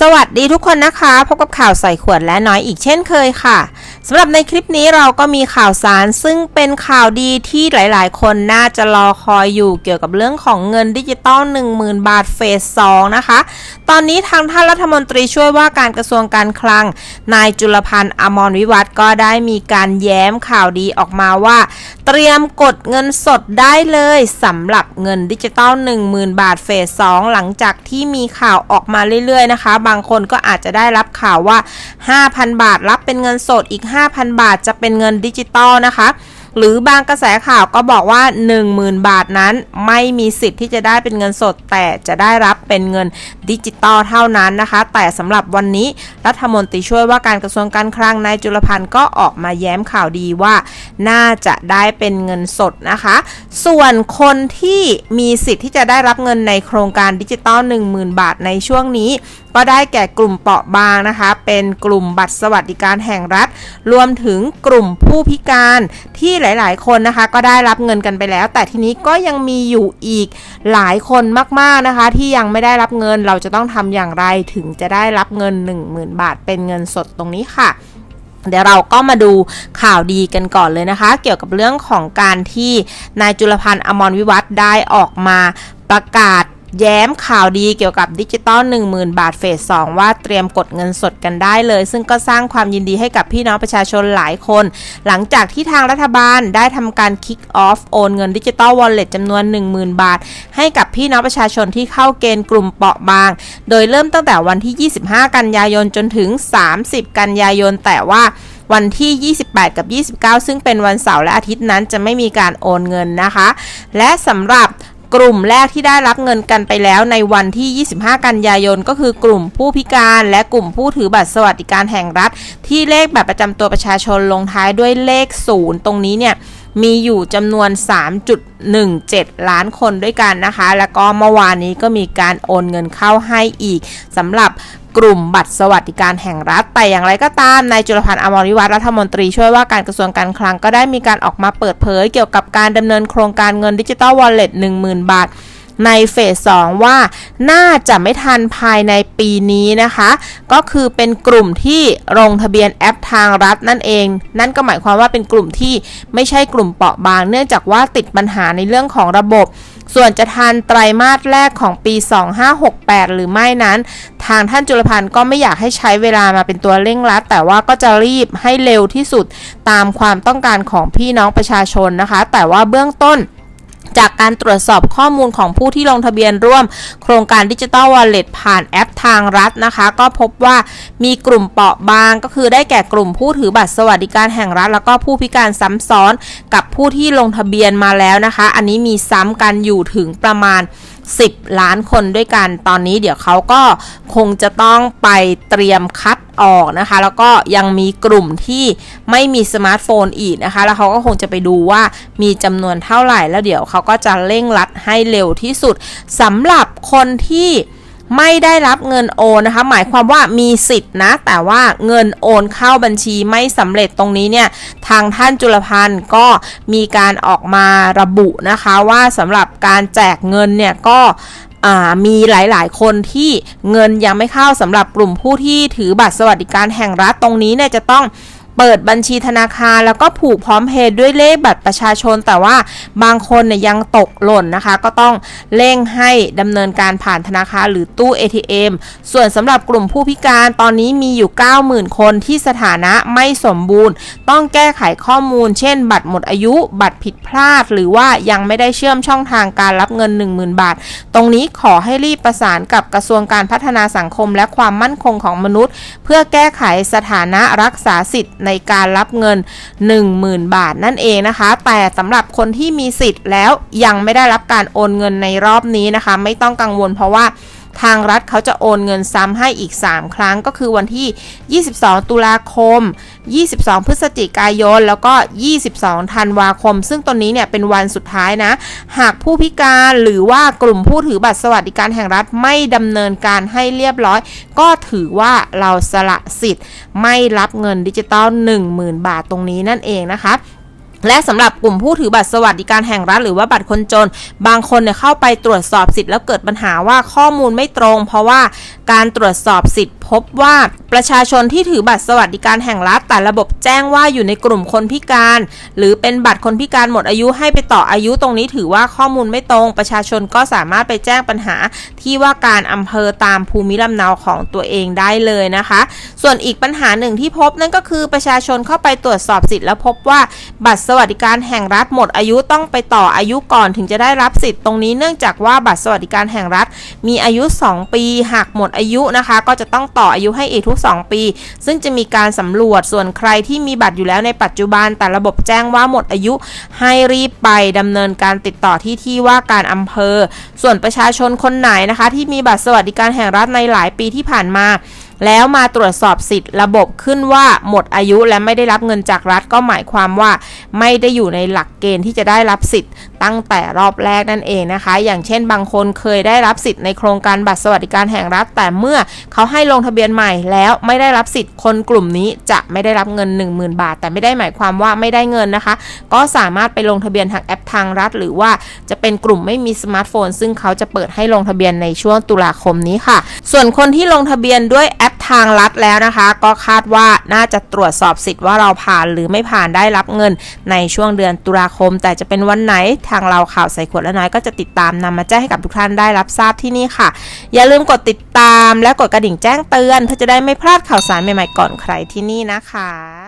สวัสดีทุกคนนะคะ พบกับข่าวใส่ขวดและน้อยอีกเช่นเคยค่ะสำหรับในคลิปนี้เราก็มีข่าวสารซึ่งเป็นข่าวดีที่หลายๆ คนน่าจะรอคอยอยู่เกี่ยวกับเรื่องของเงินดิจิตอล10,000 บาทเฟส 2 นะคะ ตอนนี้ทางท่านรัฐมนตรีช่วยว่าการกระทรวงการคลัง นายจุลพันธ์อมรวิวัฒก็ได้มีการแย้มข่าวดีออกมาว่า เตรียมกดเงินสดได้เลยสำหรับเงินดิจิตอล10,000 บาทเฟส 2 หลังจากที่มีข่าวออกมาเรื่อยๆนะคะบางคนก็อาจจะได้รับข่าวว่า 5,000 บาทรับเป็นเงินสดอีก 5,000 บาทจะเป็นเงินดิจิตอลนะคะหรือบางกระแสข่าวก็บอกว่า 10,000 บาทนั้นไม่มีสิทธิ์ที่จะได้เป็นเงินสด แต่จะได้รับเป็นเงินดิจิตอลเท่านั้นนะคะ แต่สำหรับวันนี้รัฐมนตรีช่วยว่าการกระทรวงการคลังนายจุลพันธ์ก็ออกมาแย้มข่าวดีว่า น่าจะได้เป็นเงินสดนะคะ ส่วนคนที่มีสิทธิ์ที่จะได้รับเงินในโครงการดิจิตอล10,000 บาทในช่วงนี้ ก็ได้แก่กลุ่มเปราะบางนะคะ เป็นกลุ่มบัตรสวัสดิการแห่งรัฐ รวมถึงกลุ่มผู้พิการที่หลาย ๆ คนนะคะ ก็ได้รับเงินกันไปแล้ว แต่ทีนี้ก็ยังมีอยู่อีกหลายคนมาก ๆ นะคะ ที่ยังไม่ได้รับเงินเราจะต้องทำอย่างไรถึงจะได้รับเงิน 10,000 บาท เป็นเงินสดตรงนี้ค่ะเดี๋ยวเราก็มาดูข่าวดีกันก่อนเลยนะคะ เกี่ยวกับเรื่องของการที่นายจุลพันธ์อมรวิวัฒได้ออกมาประกาศ แย้มข่าวดีเกี่ยวกับดิจิตอล10,000 บาทเฟส 2 ว่าเตรียมกดเงินสดกันได้เลย ซึ่งก็สร้างความยินดีให้กับพี่น้องประชาชนหลายคน หลังจากที่ทางรัฐบาลได้ทำการคิกออฟโอนเงินดิจิตอลวอลเล็ตจำนวน 10,000 บาท ให้กับพี่น้องประชาชนที่เข้าเกณฑ์กลุ่มเปราะบาง โดยเริ่มตั้งแต่วันที่ 25 กันยายนจนถึง 30 กันยายน แต่ว่าวันที่ 28 กับ 29 ซึ่งเป็นวันเสาร์และอาทิตย์นั้นจะไม่มีการโอนเงินนะคะ และสำหรับ กลุ่มแรกที่ได้รับเงินกันไปแล้วในวันที่ 25 กันยายน ก็คือกลุ่มผู้พิการและกลุ่มผู้ถือบัตรสวัสดิการแห่งรัฐ ที่เลขบัตรประจำตัวประชาชนลงท้ายด้วยเลข 0 ตรงนี้เนี่ย มีอยู่จำนวน 3.17 ล้านคนด้วยกันนะคะ แล้วก็เมื่อวานนี้ก็มีการโอนเงินเข้าให้อีกสำหรับกลุ่มบัตรสวัสดิการแห่งรัฐ แต่อย่างไรก็ตามนายจุลพันธ์อมริวัฒน์รัฐมนตรีช่วยว่าการกระทรวงการคลังก็ได้มีการออกมาเปิดเผยเกี่ยวกับการดำเนินโครงการเงินดิจิตอลวอลเล็ต10,000บาท ในเฟส2ว่า น่าจะไม่ทันภายในปีนี้นะคะ ก็คือเป็นกลุ่มที่ลงทะเบียนแอปทางรัฐนั่นเอง นั่นก็หมายความว่าเป็นกลุ่มที่ไม่ใช่กลุ่มเปราะบาง เนื่องจากว่าติดปัญหาในเรื่องของระบบ ส่วนจะทันไตรมาสแรกของปี 2568 หรือไม่นั้น ทางท่านจุลพันธ์ก็ไม่อยากให้ใช้เวลามาเป็นตัวเร่งรัด แต่ว่าก็จะรีบให้เร็วที่สุดตามความต้องการของพี่น้องประชาชนนะคะ แต่ว่าเบื้องต้น จากการตรวจสอบข้อมูลของผู้ที่ลงทะเบียนร่วม โครงการดิจิตอลวอลเล็ตผ่านแอปทางรัฐนะคะ ก็พบว่ามีกลุ่มเปราะบางก็คือได้แก่กลุ่มผู้ถือบัตรสวัสดิการแห่งรัฐ แล้วก็ผู้พิการซ้ำซ้อนกับผู้ที่ลงทะเบียนมาแล้วนะคะ อันนี้มีซ้ำกันอยู่ถึงประมาณ 10 ล้านคนด้วยกัน ตอนนี้เดี๋ยวเขาก็คงจะต้องไปเตรียมคัดออกนะคะ แล้วก็ยังมีกลุ่มที่ไม่มีสมาร์ทโฟนอีกนะคะ แล้วเขาก็คงจะไปดูว่ามีจำนวนเท่าไหร่ แล้วเดี๋ยวเขาก็จะเร่งรัดให้เร็วที่สุดสำหรับคนที่ ไม่ได้รับเงินโอนนะคะ หมายความว่ามีสิทธิ์นะ แต่ว่าเงินโอนเข้าบัญชีไม่สำเร็จตรงนี้เนี่ยทางท่านจุลพันธ์ก็มีการออกมาระบุนะคะว่าสำหรับการแจกเงินเนี่ยก็อ่ามีหลาย ๆ คนที่เงินยังไม่เข้าสำหรับกลุ่มผู้ที่ถือบัตรสวัสดิการแห่งรัฐตรงนี้เนี่ยจะต้อง เปิดบัญชีธนาคาร แล้วก็ผูกพร้อมเพย์ด้วยเลขบัตรประชาชน แต่ว่าบางคนเนี่ยยังตกหล่นนะคะ ก็ต้องเร่งให้ดำเนินการผ่านธนาคารหรือตู้ ATM ส่วนสำหรับกลุ่มผู้พิการตอนนี้มีอยู่ 90,000 คนที่สถานะไม่สมบูรณ์ ต้องแก้ไขข้อมูล เช่น บัตรหมดอายุ บัตรผิดพลาด หรือว่ายังไม่ได้เชื่อมช่องทางการรับเงิน 10,000 บาท ตรงนี้ขอให้รีบประสานกับกระทรวงการพัฒนาสังคม และความมั่นคงของมนุษย์ เพื่อแก้ไขสถานะรักษาสิทธิ์ในการรับเงิน 10,000 บาทนั่นเองนะคะ แต่สำหรับคนที่มีสิทธิ์แล้วยังไม่ได้รับการโอนเงินในรอบนี้นะคะ ไม่ต้องกังวลเพราะว่า ทางรัฐเขาจะโอนเงินซ้ำให้อีก 3 ครั้งก็คือวันที่ 22 ตุลาคม 22 พฤศจิกายน แล้วก็ 22 ธันวาคม ซึ่งตอนนี้เนี่ยเป็นวันสุดท้ายนะ หากผู้พิการหรือว่ากลุ่มผู้ถือบัตรสวัสดิการแห่งรัฐไม่ดำเนินการให้เรียบร้อย ก็ถือว่าเราสละสิทธิ์ ไม่รับเงินดิจิตอล10,000 บาทตรงนี้นั่นเองนะคะ และสำหรับกลุ่มผู้ถือบัตรสวัสดิการแห่งรัฐหรือว่าบัตรคนจน บางคนเนี่ยเข้าไปตรวจสอบสิทธิ์แล้วเกิดปัญหาว่าข้อมูลไม่ตรง เพราะว่าการตรวจสอบสิทธิ์ พบว่าประชาชนที่ถือบัตรสวัสดิการแห่งรัฐแต่ระบบแจ้งว่าอยู่ในกลุ่มคนพิการ หรือเป็นบัตรคนพิการหมดอายุให้ไปต่ออายุตรงนี้ถือว่าข้อมูลไม่ตรง ประชาชนก็สามารถไปแจ้งปัญหาที่ว่าการอำเภอตามภูมิลำเนาของตัวเองได้เลยนะคะ ส่วนอีกปัญหาหนึ่งที่พบนั่นก็คือประชาชนเข้าไปตรวจสอบสิทธิ์แล้วพบว่าบัตรสวัสดิการแห่งรัฐหมดอายุต้องไปต่ออายุก่อนถึงจะได้รับสิทธิ์ตรงนี้เนื่องจากว่าบัตรสวัสดิการแห่งรัฐ มีอายุ 2 ปีหากหมดอายุนะคะ ก็จะต้องต่ออายุให้อีกทุก 2 ปี ซึ่งจะมีการสำรวจส่วนใครที่มีบัตรอยู่แล้วในปัจจุบัน แต่ระบบแจ้งว่าหมดอายุ ให้รีบไปดำเนินการติดต่อที่ที่ว่าการอำเภอ ส่วนประชาชนคนไหนนะคะ ที่มีบัตรสวัสดิการแห่งรัฐในหลายปีที่ผ่านมาแล้วมาตรวจสอบสิทธิ์ระบบขึ้นว่าหมดอายุและไม่ได้รับเงินจากรัฐก็หมายความว่า ไม่ได้อยู่ในหลักเกณฑ์ที่จะได้รับสิทธิ์ตั้งแต่รอบแรกนั่นเองนะคะ อย่างเช่นบางคนเคยได้รับสิทธิ์ในโครงการบัตรสวัสดิการแห่งรัฐ แต่เมื่อเขาให้ลงทะเบียนใหม่แล้วไม่ได้รับสิทธิ์คนกลุ่มนี้จะไม่ได้รับเงิน 10,000 บาท แต่ไม่ได้หมายความว่าไม่ได้เงินนะคะ ก็สามารถไปลงทะเบียนทางแอปทางรัฐ หรือว่าจะเป็นกลุ่มไม่มีสมาร์ทโฟน ซึ่งเขาจะเปิดให้ลงทะเบียนในช่วงตุลาคมนี้ค่ะ ส่วนคนที่ลงทะเบียนด้วยแอป ทางรัฐแล้วนะคะ ก็คาดว่าน่าจะตรวจสอบสิทธิ์ว่าเราผ่านหรือไม่ผ่านได้รับเงินในช่วงเดือนตุลาคม แต่จะเป็นวันไหนทางเราข่าวใส่ขวดและน้อยก็จะติดตามนำมาแจ้งให้กับทุกท่านได้รับทราบที่นี่ค่ะ อย่าลืมกดติดตามและกดกระดิ่งแจ้งเตือนเพื่อจะได้ไม่พลาดข่าวสารใหม่ๆก่อนใครที่นี่นะคะ